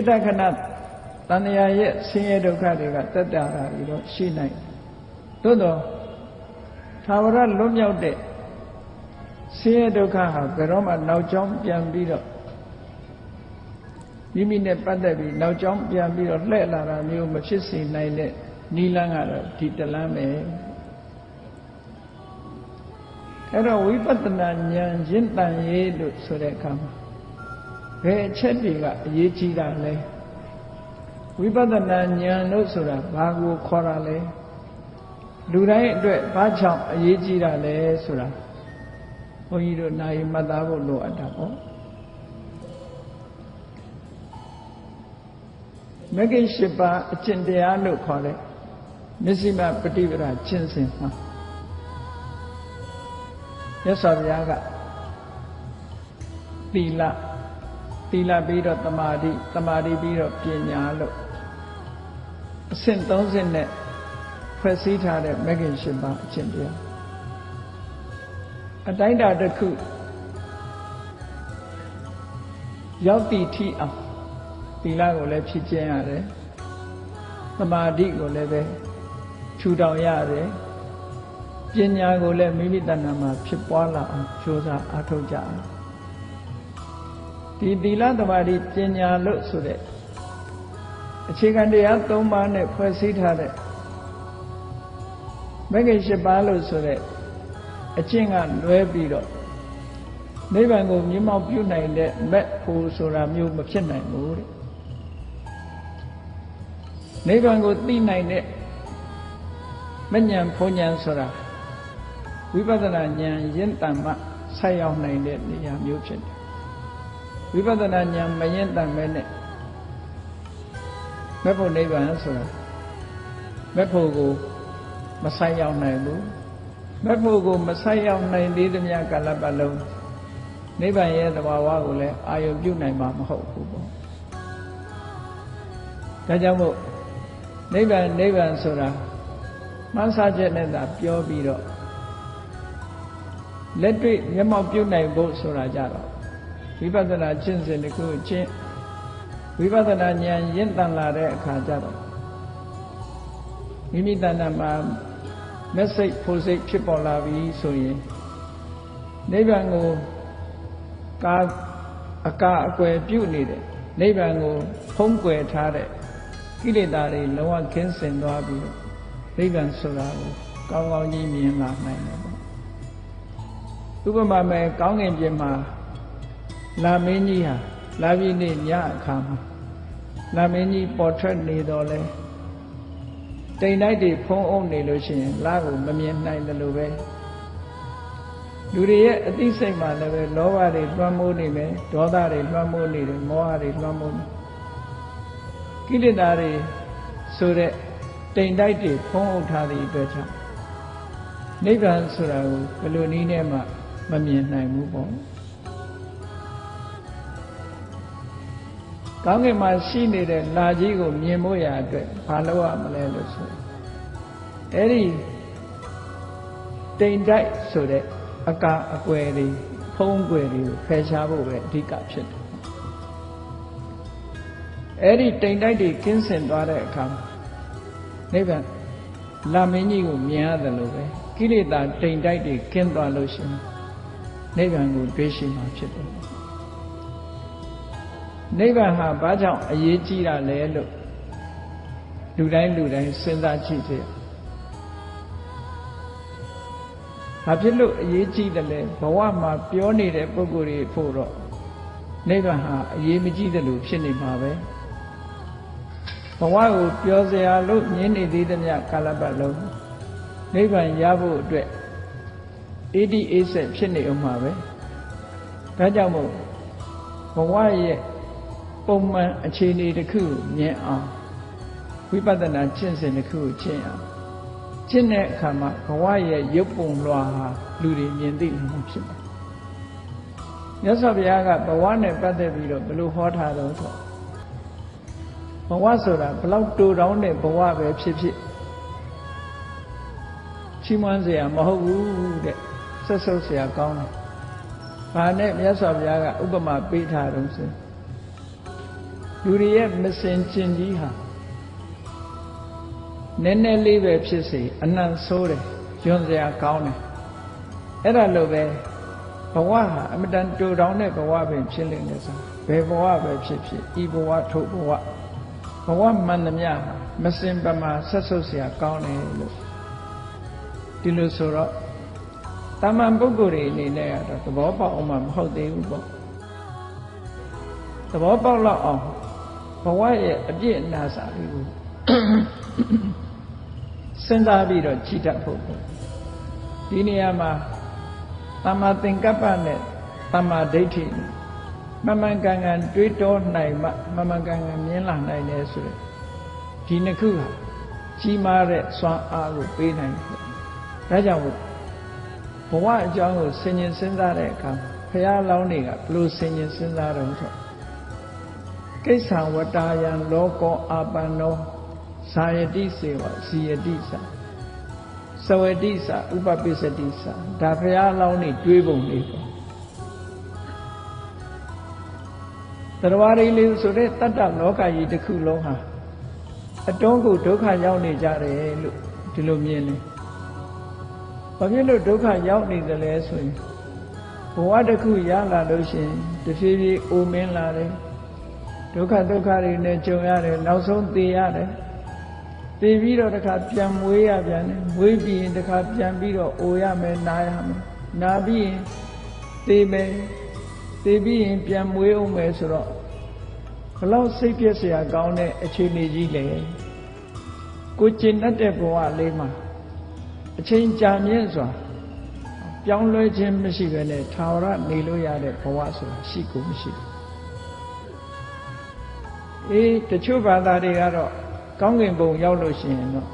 ခိတ္တခဏတဏှာရဲ့ဆင်းရဲဒုက္ခတွေကတက်တာတာပြီးတော့ရှိနိုင်သို့တော့သာဝရလွတ်မြောက်တဲ့ဆင်းရဲဒုက္ခဟာဘယ်တော့မှနောက်ကျောင်းပြန်ပြီးတော့မိမိနဲ့ပတ်သက်ပြီးနောက်ကျောင်းပြန်ပြီးတော့လှည့်လာတာမျိုးမဖြစ်စေနိုင်တဲ့နိလန်းကတော့ဒီတလန်းပဲအဲ့တော့ဝိပဿနာဉာဏ်ရင့်တန်ရေးလို့ဆိုတဲ့အခါမှာ ဘယ်အချက်တွေကအရေးကြီးတာလဲဝိပဿနာဉာဏ်လို့ဆိုတာဘာကိုခေါ်တာလဲလူတိုင်းအတွက်ဘာကြောင့်အရေးကြီးတာလဲဆိုတာဘုန်းကြီးတို့နိုင်မှတ်သားဖို့လိုအပ်တာပေါ့မဂ္ဂင်၈ပါးအကျင့်တရားလို့ခေါ်တဲ့မစ္စည်းမပฏิပဒါကျင့်စဉ်မှာရသော်ဘုရားကသီလ သီလပြီးတော့တမာတိတမာတိပြီးတော့ပညာလို့အဆင့်30နဲ့ဖွဲ့စည်းထားတဲ့မဂ္ဂင်၈ပါးအကျင့်တရားအတိုင်းတာတစ်ခုရောက်တည်ထီအောင်သီလကိုလည်းဖြည့်ကျင်းရတယ်သမာဓိကိုလည်းပဲထူထောင်ရတယ်ပညာကိုလည်းမိမိတဏ္ဍာမှာဖြစ်ပွားလာအောင်ကြိုးစားအားထုတ်ကြအောင် ဒီသီလသမာဓိပညာလို့ဆိုတဲ့အခြေခံတရား၃ပါးနဲ့ဖွဲ့စည်းထားတဲ့မဂ္ဂင်၈ပါးလို့ဆိုတဲ့အကျင့်ကလွဲပြီးတော့နိဗ္ဗာန်ကိုမြင်မောက်ပြုနိုင်တဲ့မက်ဖို့ဆိုတာမျိုးမဖြစ်နိုင်ဘူးတဲ့နိဗ္ဗာန်ကိုသိနိုင်တဲ့မဉဏ်ဖုံဉဏ်ဆိုတာဝိပဿနာဉာဏ်ရင့်တန်မှဆက်ရောက်နိုင်တဲ့နေရာမျိုးဖြစ်တယ် ဝိပဿနာဉာဏ်မရင့်တန်မဲနဲ့မက်ဖို့နိဗ္ဗာန်ဆိုတာမက်ဖို့ကိုမဆိုင်ရောက်နိုင်ဘူးမက်ဖို့ကိုမဆိုင်ရောက်နိုင်သေးသမျှကာလပတ်လုံးနိဗ္ဗာန်ရဲ့သဘာဝကိုလည်းအာယုပြုနိုင်မှာမဟုတ်ဘူးပေါ့ဒါကြောင့်မို့နိဗ္ဗာန်နိဗ္ဗာန်ဆိုတာမှန်းဆချက်နဲ့သာပြောပြီးတော့လက်တွေ့မျက်မှောက်ပြုနိုင်ဖို့ဆိုတာကြတော့ ဝိပဿနာကျင့်စဉ်တစ်ခုချင်းဝိပဿနာဉာဏ်ရင့်တန်လာတဲ့အခါကျတော့မိမိတဏ္ဍာမှာမက်စိတ်ဖို့စိတ်ဖြစ်ပေါ်လာပြီဆိုရင်နိဗ္ဗာန်ကိုကာအကအကွယ်ပြုတ်နေတဲ့နိဗ္ဗာန်ကိုဖုံးကွယ်ထားတဲ့ကိလေသာတွေလုံးဝခင်းစင်သွားပြီးနိဗ္ဗာန်ဆိုတာကိုကောင်းကောင်းကြီးမြင်လာနိုင်တယ်ပေါ့ဥပမာမဲ့ကောင်းငင်ပြင်မှာ လာမင်းကြီးဟာလာပြီးနေ့ညအခါမှာလာမင်းကြီးပေါ်ထွက်နေတော့လဲတိမ်တိုက်တွေဖုံးအုပ်နေလို့ရှိရင်လာကိုမမြင်နိုင်တယ်လို့ပဲလူတွေရဲ့အသိစိတ်မှာလည်းပဲလောဘတွေလွှမ်းမိုးနေမယ်ဒေါသတွေလွှမ်းမိုးနေတယ်မောဟတွေလွှမ်းမိုးနေကိလေသာတွေဆိုတဲ့တိမ်တိုက်တွေဖုံးအုပ်ထားသည့်အတွက်ကြောင့်နိဗ္ဗာန်ဆိုတာကိုဘယ်လိုနည်းနဲ့မှမမြင်နိုင်ဘူးပေါ့ ကောင်းကင်မှာရှိနေတဲ့လာကြီးကိုမြင်ဖို့ရအတွက်ဘာလုပ်ရမလဲလို့ဆိုအဲ့ဒီတိမ်တိုက်ဆိုတဲ့အကအကွယ်တွေဖုံးကွယ်တွေကိုဖယ်ရှားဖို့ပဲအဓိကဖြစ်တယ်အဲ့ဒီတိမ်တိုက်တွေကင်းစင်သွားတဲ့အခါနိဗ္ဗာန်လာမင်းကြီးကိုမြင်ရတယ်လို့ပဲကိလေသာတိမ်တိုက်တွေကင်းသွားလို့ရှိရင်နိဗ္ဗာန်ကိုတွေ့ရှိမှာဖြစ်တယ် နိဗ္ဗာန်ဟာဘာကြောင့်အရေးကြီးတာလဲလို့လူတိုင်းလူတိုင်းစဉ်းစားကြည့်စေဘာဖြစ်လို့အရေးကြီးတယ်လဲဘဝမှာပြောနေတဲ့ပုံကိုယ်တွေဖို့တော့နိဗ္ဗာန်ဟာအရေးမကြီးတယ်လို့ဖြစ်နေမှာပဲဘဝကိုပြောစရာလို့မြင်နေသေးသမျှကာလပတ်လုံးနိဗ္ဗာန်ရဖို့အတွက်အေဒီအေးဆက်ဖြစ်နေအောင်မှာပဲဒါကြောင့်မို့ဘဝရဲ့ ပုံမှန်အခြေအနေတစ်ခုမြင်အောင်ဝိပဿနာကျင့်စဉ်တစ်ခုကျင့်အောင်ကျင့်တဲ့အခါမှာဘဝရဲ့ရုပ်ပုံလွှာဟာလူတွေမြင်သိလို့ဖြစ်မှာမြတ်စွာဘုရားကဘဝနဲ့ပတ်သက်ပြီးတော့ဘယ်လိုဟောထားတော့ဆိုဘဝဆိုတာဘလောက်တူတောင်းတဲ့ဘဝပဲဖြစ်ဖြစ်ချီးမွမ်းစရာမဟုတ်ဘူးတဲ့ဆက်ဆုပ်စရာကောင်းတယ်။ဘာနဲ့မြတ်စွာဘုရားကဥပမာပေးထားတော့ဆို လူတွေရဲ့မစင်ကျင်ကြီးဟာနည်းနည်းလေးပဲဖြစ်စေအနံ့ဆိုးတယ်ယွန်စရာကောင်းတယ်အဲ့ဒါလိုပဲဘဝဟာအမတန်တူတောင်းတဲ့ဘဝပင်ဖြစ်လိမ့်မယ်ဆိုဘယ်ဘဝပဲဖြစ်ဖြစ်ဤဘဝထုတ်ဘဝဘဝမှန်သမျှဟာမစင်ပမာဆက်ဆုပ်စရာကောင်းတယ်လို့ဒီလိုဆိုတော့တာမန်ပုဂ္ဂိုလ်တွေအနေနဲ့ကတော့သဘောပေါက်အောင်မှမဟုတ်သေးဘူးပေါ့သဘောပေါက်လောက်အောင် ဘဝရဲ့အပြည့်အနာစာလေးကိုစဉ်းစားပြီးတော့ကြည်တတ်ဖို့ပေါ့ဒီနေရာမှာတမ္မာသင်္ကပ္ပနဲ့တမ္မာဒိဋ္ဌိမမှန်ကန်ကန်တွေးတောနိုင်မှမမှန်ကန်ကန်မြင်လာနိုင်တယ်ဆိုတဲ့ဒီနှစ်ခုဟာကြီးမားတဲ့စွမ်းအားကိုပေးနိုင်တယ်ဒါကြောင့်ဘဝအကြောင်းကိုဆင်ញင်စဉ်းစားတဲ့အခါဘုရားလောင်းတွေကဘလို့ဆင်ញင်စဉ်းစားတော့ဆို ကိစ္ဆံဝတ္တာယံလောကောအာပန္နောဇာယတိစေဝဇီယတိစာစဝတိစာဥပပိစတိစာဒါဘုရားလောင်းနေတွေးပုံလေးပေါ့တရားရည်လေးဆိုတဲ့တတ္တလောကကြီးတစ်ခုလုံးဟာအတုံးကိုဒုက္ခရောက်နေကြတယ်လို့ဒီလိုမြင်တယ်ဘာဖြစ်လို့ဒုက္ခရောက်နေသလဲဆိုရင်ဘဝတစ်ခုရလာလို့ရှိရင်တဖြည်းဖြည်းအိုမင်းလာတယ် ဒုက္ခဒုက္ခတွေနဲ့ကြုံရတယ်နောက်ဆုံးသိရတယ်သိပြီးတော့တခါပြန်မွေးရပြန်တယ်မွေးပြီးရင်တခါပြန်ပြီးတော့အိုရမယ်နားရမယ်နားပြီးရင်သိမယ်သိပြီးရင်ပြန်မွေးအောင်မယ်ဆိုတော့ဘလောက်စိတ်ပြည့်စရာကောင်းတဲ့အခြေအနေကြီးလေကိုကျင်တတ်တဲ့ဘဝလေးမှာအချိန်ကြာမြင့်စွာပြောင်းလဲခြင်းမရှိဘဲနဲ့ထာဝရနေလို့ရတဲ့ဘဝဆိုတာရှိကိုမရှိဘူး အေးတချို့ဘာသာတွေကတော့ကောင်းကင်ဘုံရောက်လို့ရှိရင်တော့